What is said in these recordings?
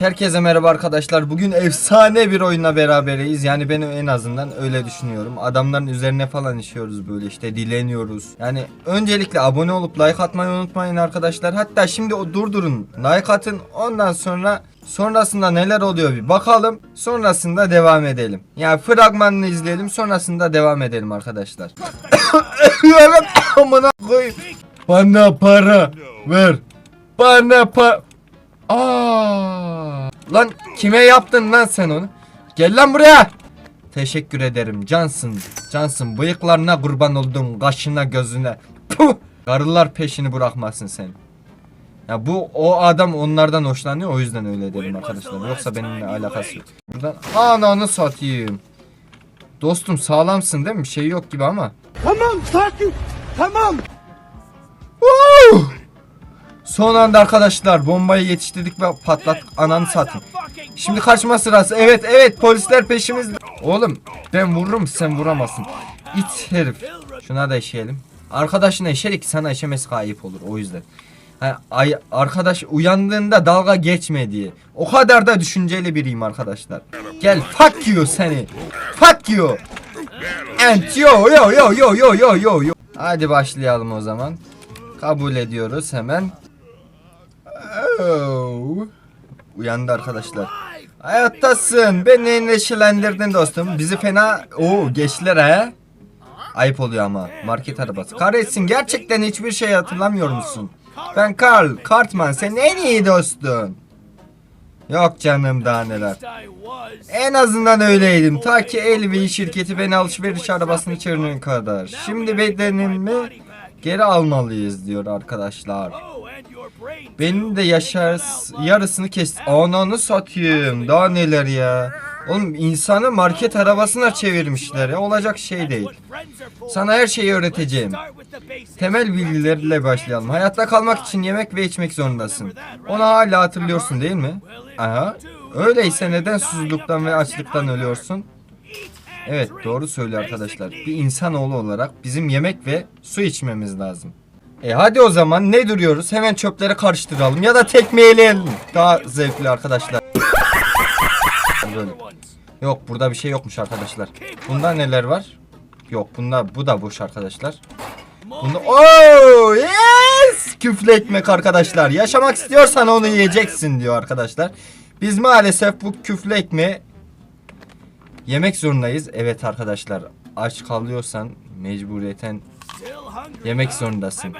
Herkese merhaba arkadaşlar. Bugün efsane bir oyunla beraberiz. Yani ben en azından öyle düşünüyorum. Adamların üzerine falan işiyoruz böyle işte dileniyoruz. Yani öncelikle abone olup like atmayı unutmayın arkadaşlar. Hatta şimdi o durdurun. Like atın. Ondan sonra sonrasında neler oluyor bir bakalım. Sonrasında devam edelim. Yani fragmanını izleyelim. Sonrasında devam edelim arkadaşlar. Bana para ver. Bana para Aa! Lan kime yaptın lan sen onu? Gel lan buraya. Teşekkür ederim Cansın. Cansın bıyıklarına kurban oldum. Kaşına gözüne. Puh! Karılar peşini bırakmasın sen. Ya bu o adam onlardan hoşlanıyor o yüzden öyle dedim arkadaşlar. Yoksa benimle alakası yok. Buradan ananı satayım. Dostum sağlamsın değil mi? Bir şey yok gibi ama. Tamam sakin. Tamam. Woo! Son anda arkadaşlar bombayı yetiştirdik ve patlattık. Ananı satın. Şimdi kaçma sırası. Evet evet polisler peşimizde. Oğlum ben vururum sen vuramazsın. İt herif. Şuna da eşeyelim. Arkadaşına eşelik sana eşemesi kayıp olur o yüzden. Ay, arkadaş uyandığında dalga geçme diye. O kadar da düşünceli biriyim arkadaşlar. Gel fuck you seni. Fuck you. And yo yo yo yo yo yo yo. Hadi başlayalım o zaman. Kabul ediyoruz hemen. Oh. Uyandı arkadaşlar. Hayattasın. Beni neşelendirdin dostum. Bizi fena... Oo geçtiler ha. Ayıp oluyor ama. Market arabası. Kahretsin gerçekten hiçbir şey hatırlamıyor musun? Ben Carl. Cartman. Senin en iyi dostun. Yok canım daha neler. En azından öyleydim. Ta ki Elvi şirketi beni alışveriş arabasını çevirene kadar. Şimdi bedenimi geri almalıyız diyor arkadaşlar. Benim de yaşar yarısını kes. Ananı satayım. Daha neler ya. Oğlum insanı market arabasına çevirmişler ya. Olacak şey değil. Sana her şeyi öğreteceğim. Temel bilgilerle başlayalım. Hayatta kalmak için yemek ve içmek zorundasın. Onu hala hatırlıyorsun değil mi? Aha. Öyleyse neden susuzluktan ve açlıktan ölüyorsun? Evet doğru söylüyor arkadaşlar. Bir insanoğlu olarak bizim yemek ve su içmemiz lazım. E hadi o zaman ne duruyoruz? Hemen çöpleri karıştıralım ya da tekmeleyelim. Daha zevkli arkadaşlar. Yok burada bir şey yokmuş arkadaşlar. Bunda neler var? Yok bunda bu da boş arkadaşlar. Bunda oh yes! Küflü ekmek arkadaşlar. Yaşamak istiyorsan onu yiyeceksin diyor arkadaşlar. Biz maalesef bu küflü ekmeği yemek zorundayız. Evet arkadaşlar aç kalıyorsan mecburiyeten yemek zorundasın.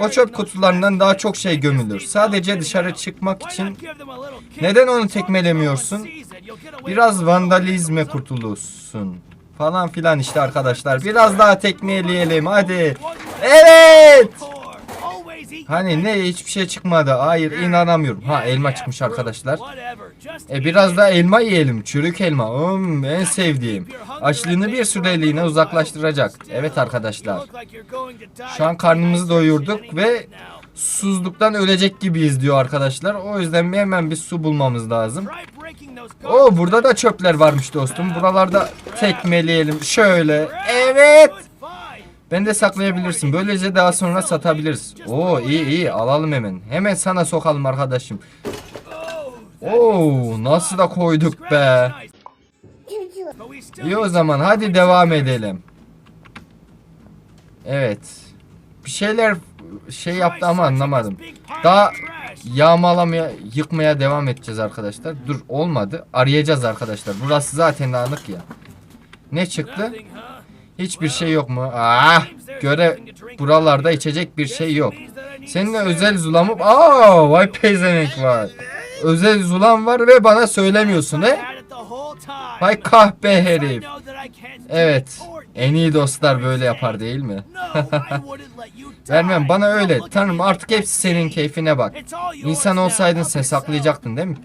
O çöp kutularından daha çok şey gömülür. Sadece dışarı çıkmak için neden onu tekmelemiyorsun? Biraz vandalizme kurtulursun. Falan filan işte arkadaşlar. Biraz daha tekmeleyelim hadi. Evet. Hani ne hiçbir şey çıkmadı. Hayır inanamıyorum. Ha elma çıkmış arkadaşlar. E biraz da elma yiyelim. Çürük elma. Hmm, en sevdiğim. Açlığını bir süreliğine uzaklaştıracak. Evet arkadaşlar. Şu an karnımızı doyurduk ve susuzluktan ölecek gibiyiz diyor arkadaşlar. O yüzden hemen bir su bulmamız lazım. Oo burada da çöpler varmış dostum. Buralarda tekmeleyelim. Şöyle. Evet. Ben de saklayabilirsin. Böylece daha sonra satabiliriz. Oo iyi iyi alalım hemen. Hemen sana sokalım arkadaşım. Oo nasıl da koyduk be. İyi o zaman hadi devam edelim. Evet. Bir şeyler şey yaptı ama anlamadım. Daha yağmalamaya, yıkmaya devam edeceğiz arkadaşlar. Dur olmadı. Arayacağız arkadaşlar. Burası zaten dağınık ya. Ne çıktı? Hiçbir şey yok mu? Ah, göre buralarda içecek bir şey yok. Seninle özel zulamı... Aa, vay pezevenk var. Özel zulam var ve bana söylemiyorsun he? Vay kahpe herif. Evet. En iyi dostlar böyle yapar değil mi? Vermem bana öyle. Tanrım artık hepsi senin keyfine bak. İnsan olsaydın sen saklayacaktın değil mi?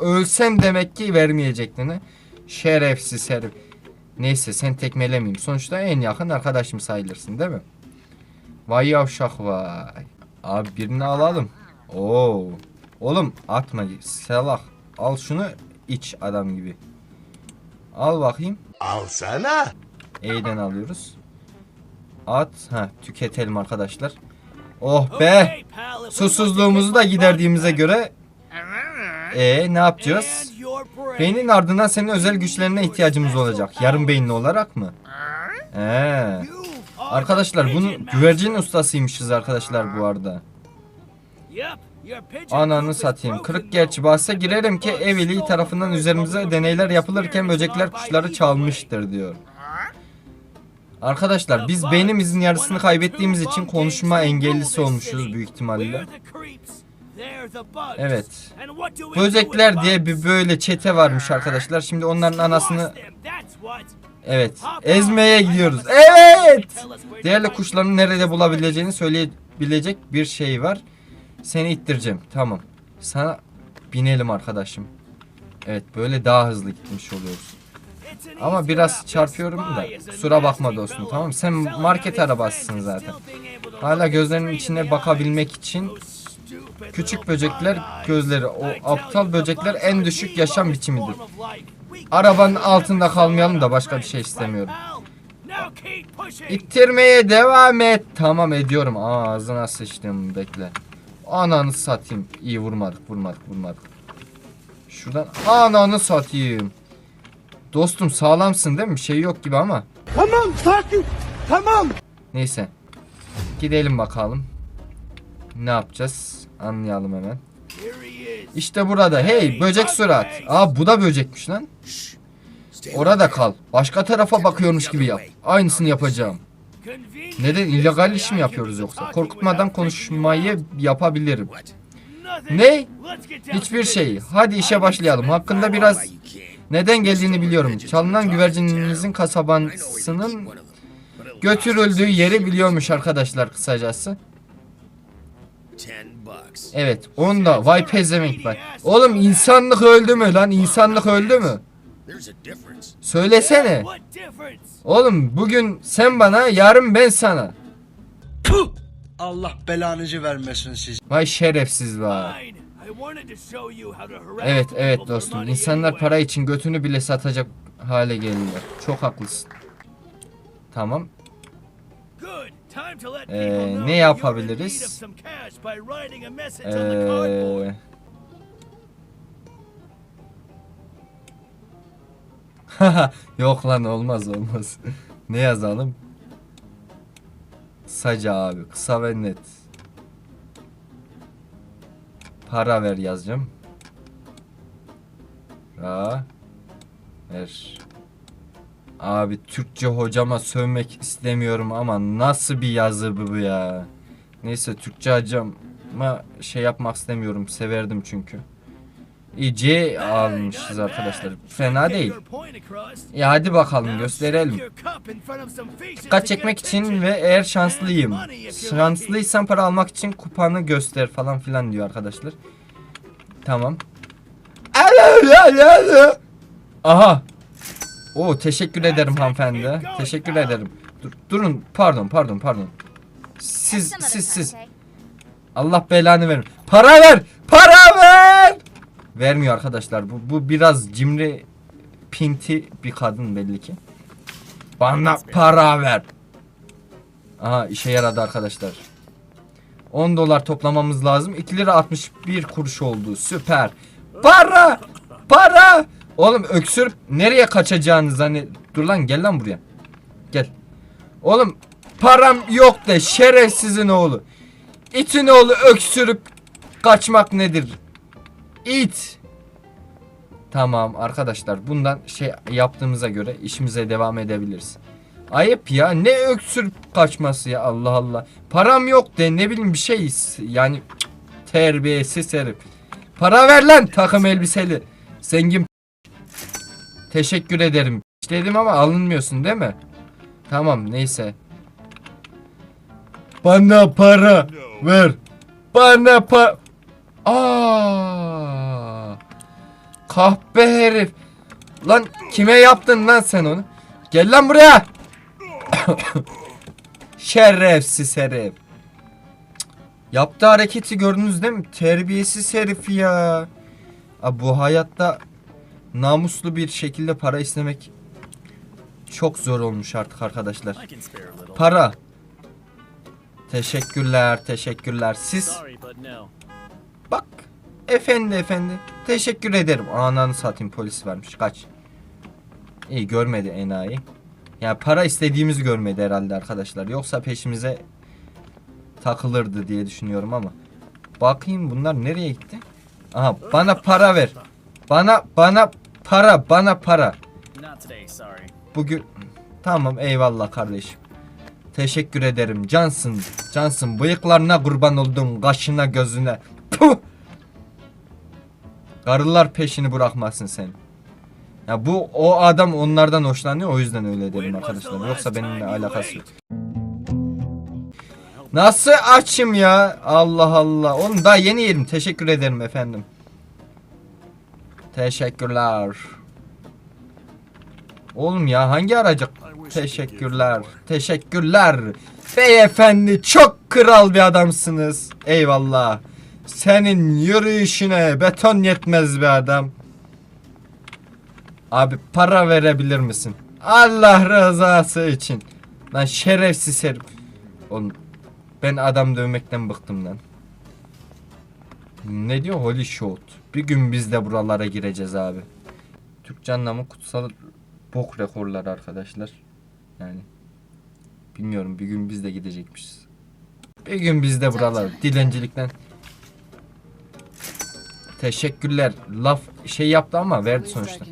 Ölsem demek ki vermeyecektin he? Şerefsiz herif. Neyse sen tekmelemeyeyim. Sonuçta en yakın arkadaşım sayılırsın değil mi? Vay yavşak vay. Abi birini alalım. Oo. Oğlum atma salak. Al şunu iç adam gibi. Al bakayım. Alsana. E'den alıyoruz. At. Ha tüketelim arkadaşlar. Oh be. Susuzluğumuzu da giderdiğimize göre E ne yapacağız? Beynin ardından senin özel güçlerine ihtiyacımız olacak. Yarım beyinli olarak mı? Ee. Arkadaşlar bunun güvercin ustasıymışız arkadaşlar bu arada. Ananı satayım. Kırık gerçi bahse girerim ki Evili tarafından üzerimize deneyler yapılırken böcekler kuşları çalmıştır diyor. Arkadaşlar biz beynimizin yarısını kaybettiğimiz için konuşma engellisi olmuşuz büyük ihtimalle. Evet. Böcekler diye bir böyle çete varmış arkadaşlar. Şimdi onların anasını evet ezmeye gidiyoruz. Evet. Değerli kuşların nerede bulabileceğini söyleyebilecek bir şey var. Seni ittireceğim. Tamam. Sana binelim arkadaşım. Evet böyle daha hızlı gitmiş oluyoruz. Ama biraz çarpıyorum da kusura bakma dostum tamam? Sen market arabasısın zaten. Hala gözlerinin içine bakabilmek için küçük böcekler gözleri o aptal böcekler en düşük yaşam biçimidir. Arabanın altında kalmayalım da başka bir şey istemiyorum. İttirmeye devam et. Tamam ediyorum. Ağzına sıçtım bekle. Ananı satayım. İyi vurmadık vurmadık vurmadık. Şuradan ananı satayım. Dostum sağlamsın değil mi? Bir şey yok gibi ama. Tamam sakin. Tamam. Neyse. Gidelim bakalım. Ne yapacağız? Anlayalım hemen. İşte burada. Hey böcek surat. Aa bu da böcekmiş lan. Orada kal. Başka tarafa bakıyormuş gibi yap. Aynısını yapacağım. Neden illegal iş mi yapıyoruz yoksa? Korkutmadan konuşmayı yapabilirim. Ne? Hiçbir şey. Hadi işe başlayalım. Hakkında biraz neden geldiğini biliyorum. Çalınan güvercininizin kasabasının götürüldüğü yeri biliyormuş arkadaşlar kısacası. Evet onu da vay pezevenk bak. Oğlum insanlık öldü mü lan insanlık öldü mü? Söylesene. Oğlum bugün sen bana yarın ben sana. Allah belanızı vermesin siz. Vay şerefsiz var. Evet evet dostum insanlar para için götünü bile satacak hale geldiler. Çok haklısın. Tamam. Ee, ne yapabiliriz? Ee... Yok lan olmaz olmaz. ne yazalım? Kısaca abi kısa ve net. Para ver yazacağım. Ra ver. Abi Türkçe hocama sövmek istemiyorum ama nasıl bir yazı bu bu ya. Neyse Türkçe hocama şey yapmak istemiyorum. Severdim çünkü. İyi C almışız arkadaşlar. Fena değil. Ya hadi bakalım gösterelim. Dikkat çekmek için ve eğer şanslıyım. Şanslıysan para almak için kupanı göster falan filan diyor arkadaşlar. Tamam. Aha. Oo teşekkür ederim hanımefendi. Teşekkür ederim. Dur, durun pardon pardon pardon. Siz siz siz. Allah belanı verin. Para ver! Para ver! Vermiyor arkadaşlar. Bu, bu biraz cimri pinti bir kadın belli ki. Bana para ver. Aha işe yaradı arkadaşlar. 10 dolar toplamamız lazım. 2 lira 61 kuruş oldu. Süper. Para! Para! Oğlum öksürüp nereye kaçacağınız hani dur lan gel lan buraya. Gel. Oğlum param yok de şerefsizin oğlu. İtin oğlu öksürüp kaçmak nedir? İt. Tamam arkadaşlar bundan şey yaptığımıza göre işimize devam edebiliriz. Ayıp ya ne öksürüp kaçması ya Allah Allah. Param yok de ne bileyim bir şey yani terbiyesiz herif. Para ver lan takım elbiseli. Zengin Teşekkür ederim. Dedim ama alınmıyorsun değil mi? Tamam neyse. Bana para ver. Bana para. Aa! Kahpe herif. Lan kime yaptın lan sen onu? Gel lan buraya. Şerefsiz herif. Yaptığı hareketi gördünüz değil mi? Terbiyesiz herif ya. Abi bu hayatta namuslu bir şekilde para istemek çok zor olmuş artık arkadaşlar. Para. Teşekkürler, teşekkürler. Siz bak Efendi efendi. Teşekkür ederim. Ananı satayım polis vermiş. Kaç. İyi görmedi enayi. Ya para istediğimizi görmedi herhalde arkadaşlar. Yoksa peşimize takılırdı diye düşünüyorum ama. Bakayım bunlar nereye gitti? Aha bana para ver. Bana bana para bana para. Bugün tamam eyvallah kardeşim. Teşekkür ederim. Cansın. Cansın. Bıyıklarına kurban oldum. Kaşına gözüne. Puh! Karılar peşini bırakmasın sen. Ya bu o adam onlardan hoşlanıyor o yüzden öyle dedim arkadaşlar. Yoksa benimle alakası yok. Nasıl açım ya? Allah Allah. Oğlum daha yeni yedim. Teşekkür ederim efendim. Teşekkürler. Oğlum ya hangi araca? Teşekkürler. Teşekkürler. Beyefendi çok kral bir adamsınız. Eyvallah. Senin yürüyüşüne beton yetmez be adam. Abi para verebilir misin? Allah rızası için. Lan şerefsiz herif. Oğlum ben adam dövmekten bıktım lan. Ne diyor? Holy shot. Bir gün biz de buralara gireceğiz abi. Türkçe anlamı kutsal bok rekorları arkadaşlar. Yani bilmiyorum bir gün biz de gidecekmişiz. Bir gün biz de buralar dilencilikten. Teşekkürler. Laf şey yaptı ama verdi sonuçta.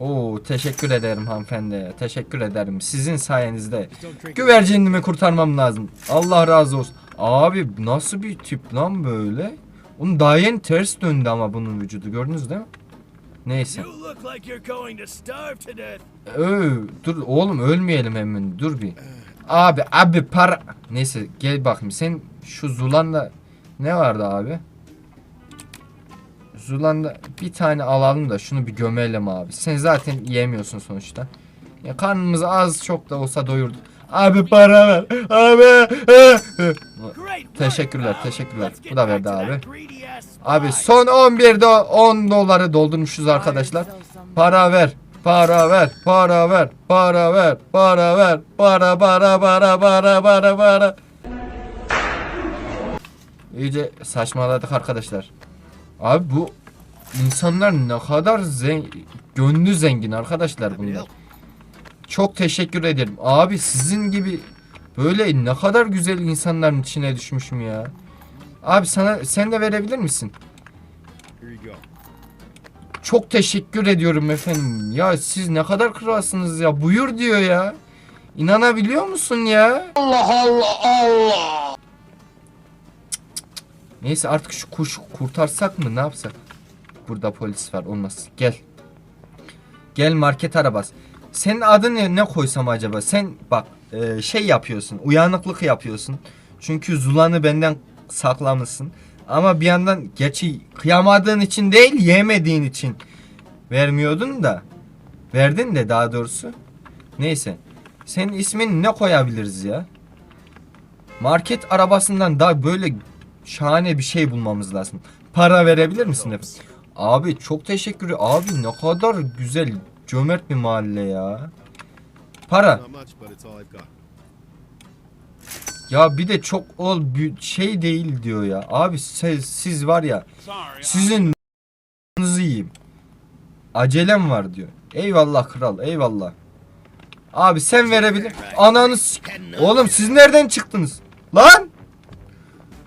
Oo teşekkür ederim hanımefendi. Teşekkür ederim. Sizin sayenizde güvercinimi kurtarmam lazım. Allah razı olsun. Abi nasıl bir tip lan böyle? Onun daha yeni ters döndü ama bunun vücudu gördünüz değil mi? Neyse. Öv, dur oğlum ölmeyelim hemen dur bir. Abi abi para. Neyse gel bakayım sen şu Zulan'da ne vardı abi? Zulan'da bir tane alalım da şunu bir gömelim abi. Sen zaten yiyemiyorsun sonuçta. Ya karnımızı az çok da olsa doyurduk. Abi para ver. Abi. Teşekkürler, teşekkürler. Bu da verdi abi. Abi son 11'de 10 doları doldurmuşuz arkadaşlar. Para ver. Para ver. Para ver. Para ver. Para ver. Para para para para para para. İyice saçmaladık arkadaşlar. Abi bu insanlar ne kadar zengin, gönlü zengin arkadaşlar bunlar. Çok teşekkür ederim. Abi sizin gibi böyle ne kadar güzel insanların içine düşmüşüm ya. Abi sana sen de verebilir misin? Çok teşekkür ediyorum efendim. Ya siz ne kadar kralsınız ya. Buyur diyor ya. İnanabiliyor musun ya? Allah Allah Allah. Neyse artık şu kuşu kurtarsak mı ne yapsak? Burada polis var olmaz. Gel. Gel market arabası. Senin adın ne, ne koysam acaba? Sen bak e, şey yapıyorsun. Uyanıklık yapıyorsun. Çünkü Zulan'ı benden saklamışsın. Ama bir yandan geçi kıyamadığın için değil yemediğin için vermiyordun da. Verdin de daha doğrusu. Neyse. Senin ismin ne koyabiliriz ya? Market arabasından daha böyle şahane bir şey bulmamız lazım. Para verebilir misin? Abi çok teşekkür Abi ne kadar güzel cömert bir mahalle ya. Para. Ya bir de çok ol şey değil diyor ya. Abi siz, siz var ya sizin n***nızı yiyeyim. Acelem var diyor. Eyvallah kral eyvallah. Abi sen verebilir. Ananı s- Oğlum siz nereden çıktınız? Lan!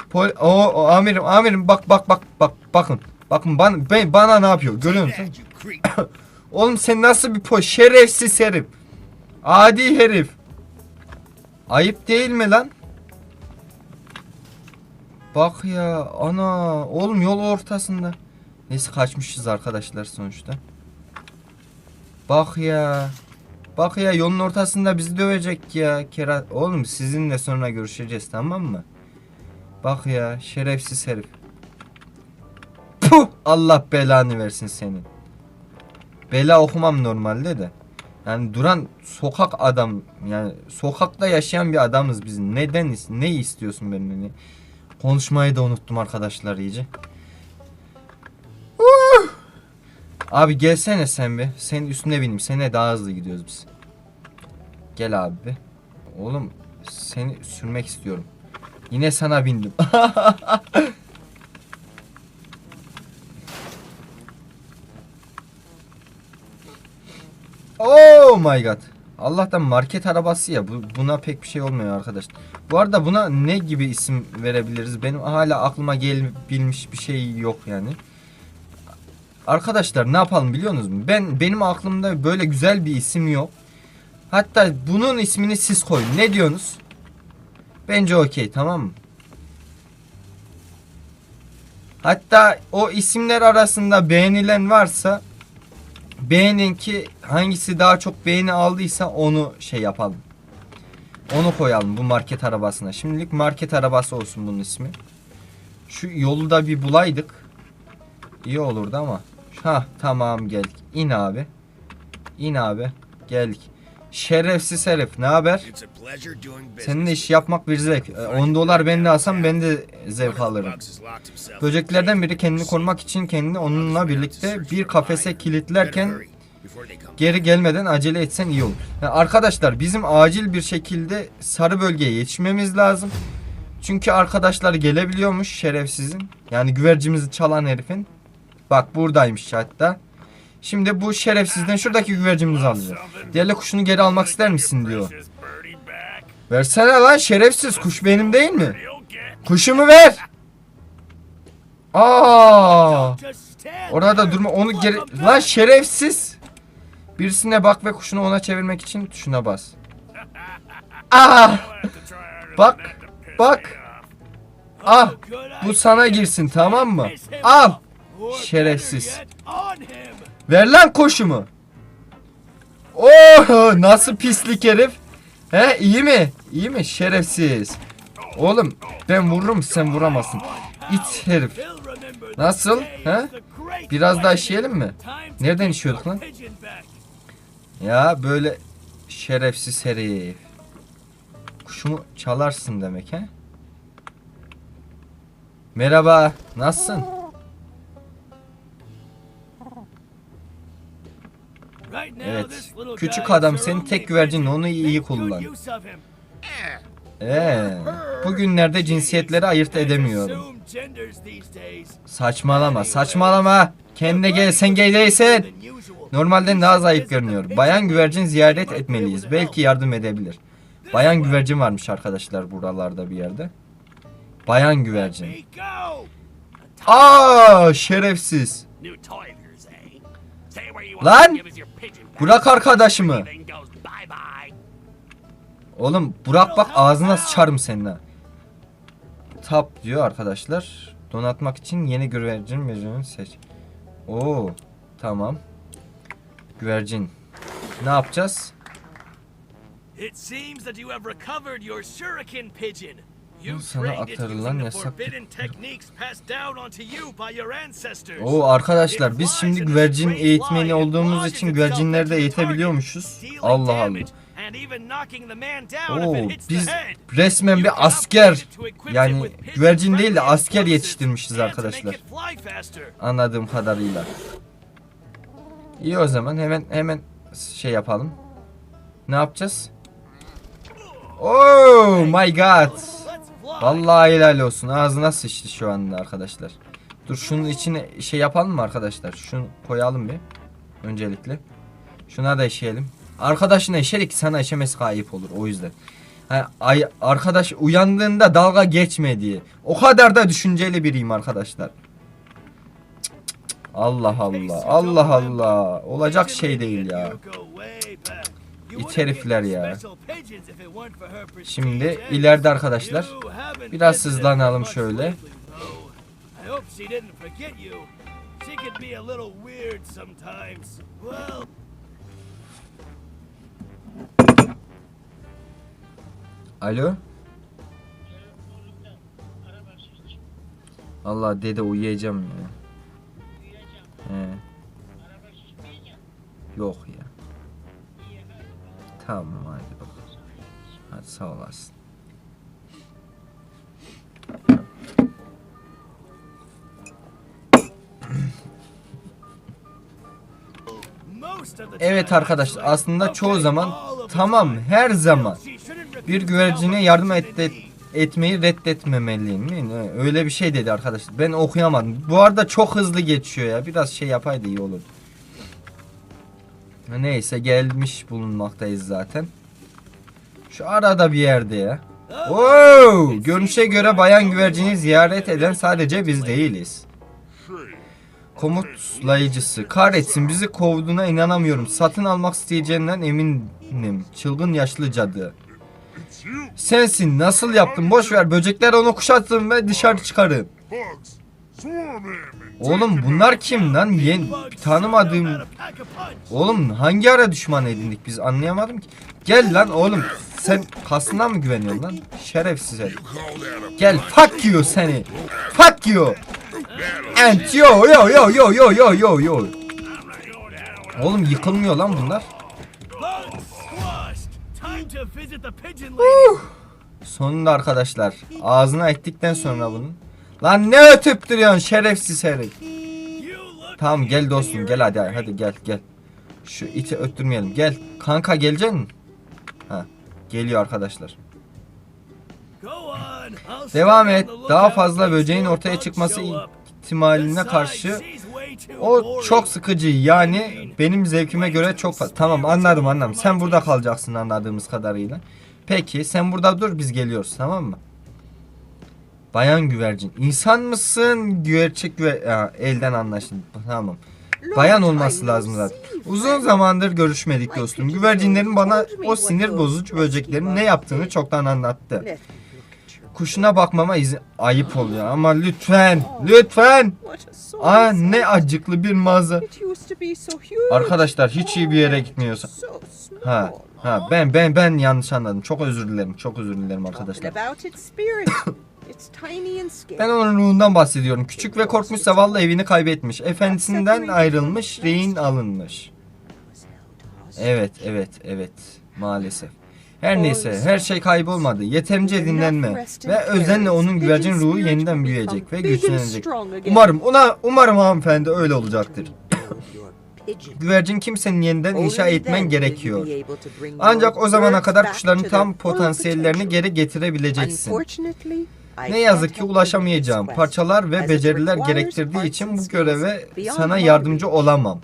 Pol o, o amirim amirim bak bak bak bak bakın. Bakın bana ben, bana ne yapıyor görüyor musun? Oğlum sen nasıl bir po şerefsiz herif. Adi herif. Ayıp değil mi lan? Bak ya ana oğlum yol ortasında. Neyse kaçmışız arkadaşlar sonuçta. Bak ya. Bak ya yolun ortasında bizi dövecek ya. Kera oğlum sizinle sonra görüşeceğiz tamam mı? Bak ya şerefsiz herif. Puh! Allah belanı versin senin. Bela okumam normalde de. Yani duran sokak adam yani sokakta yaşayan bir adamız biz. Neden ne istiyorsun benden? ya? Konuşmayı da unuttum arkadaşlar iyice. Abi gelsene sen bir. Senin üstüne bineyim. Seninle daha hızlı gidiyoruz biz. Gel abi bir. Oğlum seni sürmek istiyorum. Yine sana bindim. Oh my god. Allah'tan market arabası ya. Bu, buna pek bir şey olmuyor arkadaşlar. Bu arada buna ne gibi isim verebiliriz? Benim hala aklıma gelebilmiş bir şey yok yani. Arkadaşlar ne yapalım biliyorsunuz mu? Ben benim aklımda böyle güzel bir isim yok. Hatta bunun ismini siz koyun. Ne diyorsunuz? Bence okey tamam mı? Hatta o isimler arasında beğenilen varsa beğenin ki hangisi daha çok beğeni aldıysa onu şey yapalım. Onu koyalım bu market arabasına. Şimdilik market arabası olsun bunun ismi. Şu yolu da bir bulaydık. İyi olurdu ama. Ha tamam geldik. İn abi. İn abi. Geldik. Şerefsiz herif ne haber? Seninle iş yapmak bir zevk. Ee, 10 dolar ben de alsam ben de zevk alırım. Böceklerden biri kendini korumak için kendini onunla birlikte bir kafese kilitlerken geri gelmeden acele etsen iyi olur. Yani arkadaşlar bizim acil bir şekilde sarı bölgeye yetişmemiz lazım. Çünkü arkadaşlar gelebiliyormuş şerefsizin. Yani güvercimizi çalan herifin. Bak buradaymış hatta. Şimdi bu şerefsizden şuradaki güvercimizi alacağız. Diğerle kuşunu geri almak ister misin diyor. Versene lan şerefsiz kuş benim değil mi? Kuşumu ver. Aa! Orada durma onu geri... Lan şerefsiz! Birisine bak ve kuşunu ona çevirmek için tuşuna bas. Ah! Bak! Bak! Ah! Bu sana girsin tamam mı? Al! Şerefsiz. Ver lan koşumu. Oh nasıl pislik herif. He iyi mi? İyi mi? Şerefsiz. Oğlum ben vururum sen vuramazsın. İt herif. Nasıl? He? Biraz daha işeyelim mi? Nereden işiyorduk lan? Ya böyle şerefsiz herif. Kuşumu çalarsın demek he? Merhaba. Nasılsın? Evet. Küçük adam senin tek güvercin onu iyi kullan. Ee, bugünlerde cinsiyetleri ayırt edemiyorum. Saçmalama, saçmalama. Kendine gel, sen gay değilsin. Normalden daha zayıf görünüyor. Bayan güvercin ziyaret etmeliyiz. Belki yardım edebilir. Bayan güvercin varmış arkadaşlar buralarda bir yerde. Bayan güvercin. Aa, şerefsiz. Lan! Bırak arkadaşımı. Oğlum Burak bak ağzına sıçarım senin ha. Tap diyor arkadaşlar. Donatmak için yeni güvercin mecnunu seç. Oo tamam. Güvercin. Ne yapacağız? It seems that you have recovered your shuriken pigeon. Sana aktarılan yasak. Oo arkadaşlar biz şimdi güvercin eğitmeni olduğumuz için güvercinleri de eğitebiliyormuşuz. Allah Allah. Oo biz resmen bir asker yani güvercin değil de asker yetiştirmişiz arkadaşlar. Anladığım kadarıyla. İyi o zaman hemen hemen şey yapalım. Ne yapacağız? Oh my god. Vallahi helal olsun. Ağzına sıçtı şu anda arkadaşlar. Dur şunun içine şey yapalım mı arkadaşlar? Şunu koyalım bir. Öncelikle. Şuna da işeyelim. Arkadaşına işedik sana işemesi ayıp olur o yüzden. Ha, ay, arkadaş uyandığında dalga geçme diye. O kadar da düşünceli biriyim arkadaşlar. Cık, cık, cık. Allah Allah. Allah Allah. Olacak şey değil ya. İt herifler ya. Şimdi ileride arkadaşlar biraz hızlanalım şöyle. Alo. Allah dede uyuyacağım ya. He. Yok ya. Tamam hadi bakalım. Hadi sağ olasın. Evet arkadaşlar aslında çoğu zaman tamam her zaman bir güvercine yardım et, et- etmeyi reddetmemeliyim. Öyle bir şey dedi arkadaşlar. Ben okuyamadım. Bu arada çok hızlı geçiyor ya. Biraz şey yapaydı iyi olur. Neyse gelmiş bulunmaktayız zaten. Şu arada bir yerde ya. Oo, görünüşe göre bayan güvercini ziyaret eden sadece biz değiliz. Komutlayıcısı. Kahretsin bizi kovduğuna inanamıyorum. Satın almak isteyeceğinden eminim. Çılgın yaşlı cadı. Sensin nasıl yaptın boş ver böcekler onu kuşatın ve dışarı çıkarın. Oğlum bunlar kim lan? Yen tanımadığım. Oğlum hangi ara düşman edindik biz anlayamadım ki. Gel lan oğlum sen kasına mı güveniyorsun lan? Şerefsiz herif. Gel fuck you seni. Fuck you. And yo yo yo yo yo yo yo yo. Oğlum yıkılmıyor lan bunlar. Lady. Sonunda arkadaşlar ağzına ettikten sonra bunun. Lan ne ötüp duruyorsun şerefsiz herif. Tamam gel dostum gel hadi hadi gel gel. Şu iti öttürmeyelim. Gel. Kanka gelecek misin? Ha. Geliyor arkadaşlar. Devam et. Daha fazla böceğin ortaya çıkması ihtimaline karşı o çok sıkıcı. Yani benim zevkime göre çok fazla. Tamam anladım anladım. Sen burada kalacaksın anladığımız kadarıyla. Peki sen burada dur biz geliyoruz tamam mı? Bayan güvercin. İnsan mısın? Gerçek güver... Ya, elden anlaşıldı. Tamam. Bayan olması lazım zaten. Uzun zamandır görüşmedik dostum. Güvercinlerin bana o sinir bozucu böceklerin ne yaptığını çoktan anlattı. Kuşuna bakmama izin ayıp oluyor ama lütfen lütfen. Aa ne acıklı bir mağaza. Arkadaşlar hiç iyi bir yere gitmiyorsa. Ha ha ben ben ben yanlış anladım. Çok özür dilerim. Çok özür dilerim arkadaşlar. Ben onun ruhundan bahsediyorum. Küçük ve korkmuş zavallı evini kaybetmiş. Efendisinden ayrılmış, rehin alınmış. Evet, evet, evet. Maalesef. Her neyse, her şey kaybolmadı. Yeterince dinlenme ve özenle onun güvercin ruhu yeniden büyüyecek ve güçlenecek. Umarım, ona, umarım hanımefendi öyle olacaktır. Güvercin kimsenin yeniden inşa etmen gerekiyor. Ancak o zamana kadar kuşların tam potansiyellerini geri getirebileceksin. Ne yazık ki ulaşamayacağım. Parçalar ve beceriler gerektirdiği için bu göreve sana yardımcı olamam.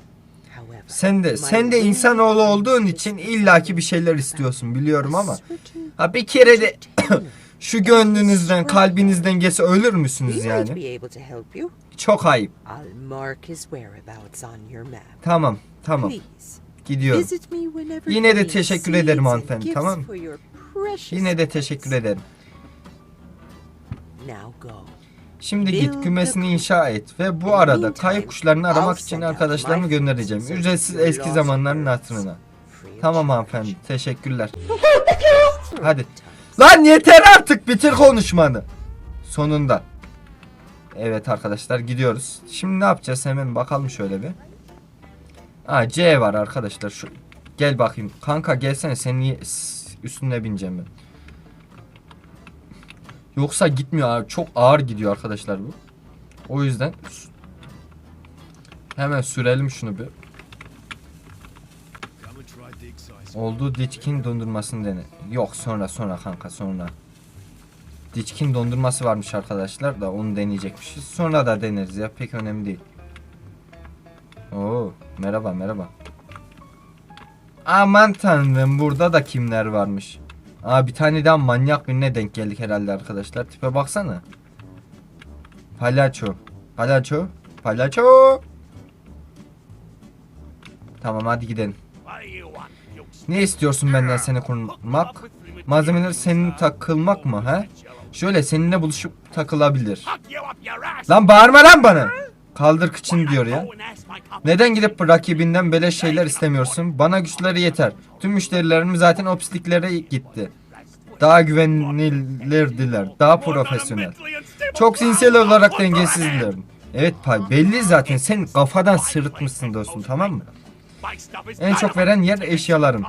Sen de sen de insanoğlu olduğun için illaki bir şeyler istiyorsun biliyorum ama ha bir kere de şu gönlünüzden, kalbinizden geçse ölür müsünüz yani? Çok ayıp. Tamam, tamam. Gidiyorum. Yine de teşekkür ederim hanımefendi, tamam? Yine de teşekkür ederim. Şimdi git kümesini inşa et ve bu arada kayıp kuşlarını aramak için arkadaşlarımı göndereceğim. Ücretsiz eski zamanların hatırına. Tamam hanımefendi. Teşekkürler. Hadi. Lan yeter artık bitir konuşmanı. Sonunda. Evet arkadaşlar gidiyoruz. Şimdi ne yapacağız hemen bakalım şöyle bir. Aa C var arkadaşlar şu. Gel bakayım. Kanka gelsene senin üstüne bineceğim ben. Yoksa gitmiyor abi. Çok ağır gidiyor arkadaşlar bu. O yüzden hemen sürelim şunu bir. Oldu Ditchkin dondurmasını dene. Yok sonra sonra kanka sonra. Ditchkin dondurması varmış arkadaşlar da onu deneyecekmişiz. Sonra da deneriz ya pek önemli değil. Oo merhaba merhaba. Aman tanrım burada da kimler varmış. Aa bir tane daha manyak birine denk geldik herhalde arkadaşlar. Tipe baksana. Palyaço. Palyaço. Palyaço. Tamam hadi gidelim. Ne istiyorsun benden seni kurmak? Malzemeler senin takılmak mı he? Şöyle seninle buluşup takılabilir. Lan bağırma lan bana. Kaldır kıçını diyor ya. Neden gidip rakibinden böyle şeyler istemiyorsun? Bana güçleri yeter. Tüm müşterilerim zaten o gitti. Daha güvenilirdiler. Daha profesyonel. Çok zihinsel olarak dengesizdiler. Evet pay belli zaten sen kafadan sırıtmışsın dostum tamam mı? En çok veren yer eşyalarım.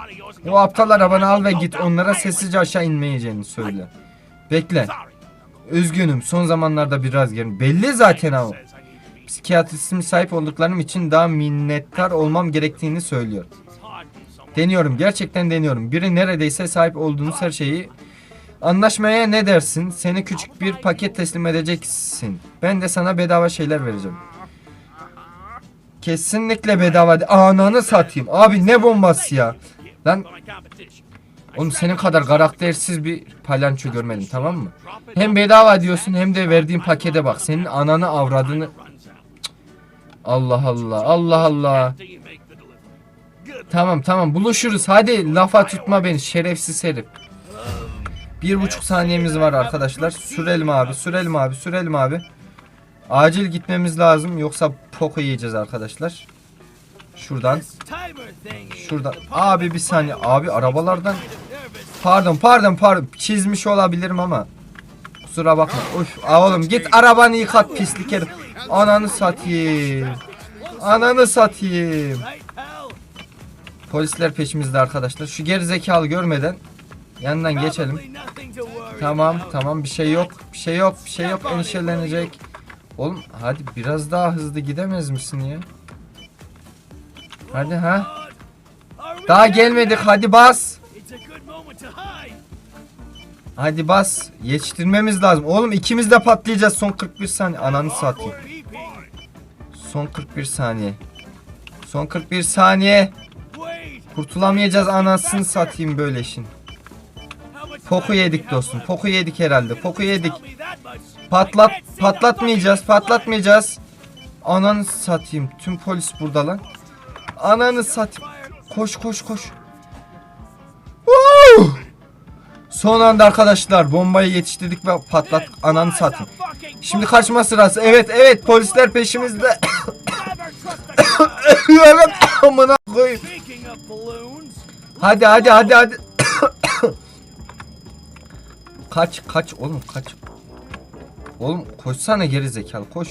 O aptal arabanı al ve git onlara sessizce aşağı inmeyeceğini söyle. Bekle. Üzgünüm son zamanlarda biraz gerin. Belli zaten ama. Psikiyatristim sahip olduklarım için daha minnettar olmam gerektiğini söylüyor. Deniyorum gerçekten deniyorum. Biri neredeyse sahip olduğunuz her şeyi Anlaşmaya ne dersin? Seni küçük bir paket teslim edeceksin. Ben de sana bedava şeyler vereceğim. Kesinlikle bedava. Ananı satayım. Abi ne bombası ya. Lan oğlum senin kadar karaktersiz bir palyanço görmedim tamam mı? Hem bedava diyorsun hem de verdiğin pakete bak. Senin ananı avradını. Allah Allah. Allah Allah. Tamam tamam buluşuruz. Hadi lafa tutma beni şerefsiz herif. Bir buçuk saniyemiz var arkadaşlar. Sürelim abi sürelim abi sürelim abi. Acil gitmemiz lazım yoksa poco yiyeceğiz arkadaşlar. Şuradan. Şuradan. Abi bir saniye. Abi arabalardan. Pardon pardon pardon. Çizmiş olabilirim ama. Kusura bakma. Uf, oğlum git arabanı yıkat pislik herif. Ananı satayım. Ananı satayım. Polisler peşimizde arkadaşlar. Şu geri zekalı görmeden yanından geçelim. Tamam tamam bir şey yok. Bir şey yok. Bir şey yok. Endişelenecek. Oğlum hadi biraz daha hızlı gidemez misin ya? Hadi ha. Daha gelmedik. Hadi bas. Hadi bas. Yetiştirmemiz lazım. Oğlum ikimiz de patlayacağız son 41 saniye. Ananı satayım. Son 41 saniye. Son 41 saniye. Kurtulamayacağız anasını satayım böyle işin. Poku yedik dostum. Poku yedik herhalde. Poku yedik. Patlat patlatmayacağız. Patlatmayacağız. Ananı satayım. Tüm polis burada lan. Ananı satayım. Koş koş koş. Son anda arkadaşlar bombayı yetiştirdik ve patlat ananı satayım. Şimdi kaçma sırası. Evet evet polisler peşimizde. Evet, Amına koyayım. Hadi hadi hadi hadi. kaç kaç oğlum kaç. Oğlum koşsana geri zekalı koş.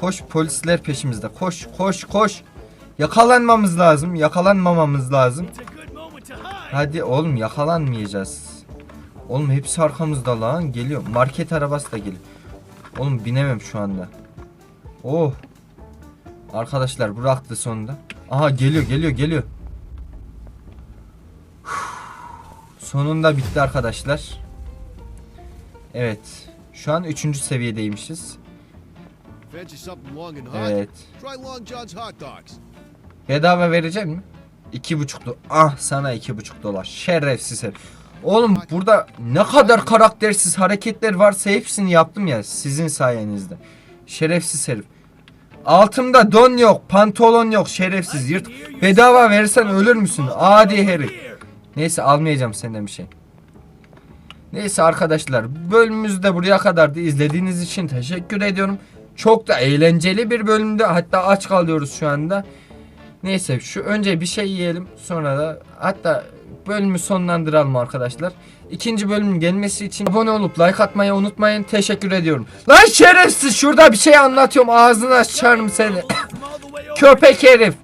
Koş polisler peşimizde. Koş koş koş. Yakalanmamız lazım. Yakalanmamamız lazım. Hadi oğlum yakalanmayacağız. Oğlum hepsi arkamızda lan. Geliyor. Market arabası da geliyor. Oğlum binemem şu anda. Oh. Arkadaşlar bıraktı sonunda. Aha geliyor geliyor geliyor. Sonunda bitti arkadaşlar. Evet. Şu an 3. seviyedeymişiz. Evet. Bedava verecek mi? İki buçuk Ah sana iki buçuk dolar. Şerefsiz herif. Oğlum burada ne kadar karaktersiz hareketler varsa hepsini yaptım ya sizin sayenizde. Şerefsiz herif. Altımda don yok, pantolon yok, şerefsiz yırt. Bedava verirsen ölür müsün? Adi herif. Neyse almayacağım senden bir şey. Neyse arkadaşlar bölümümüz de buraya kadardı. İzlediğiniz için teşekkür ediyorum. Çok da eğlenceli bir bölümdü. Hatta aç kalıyoruz şu anda. Neyse şu önce bir şey yiyelim sonra da hatta bölümü sonlandıralım arkadaşlar. İkinci bölümün gelmesi için abone olup like atmayı unutmayın. Teşekkür ediyorum. Lan şerefsiz şurada bir şey anlatıyorum ağzını açarım seni. Köpek herif.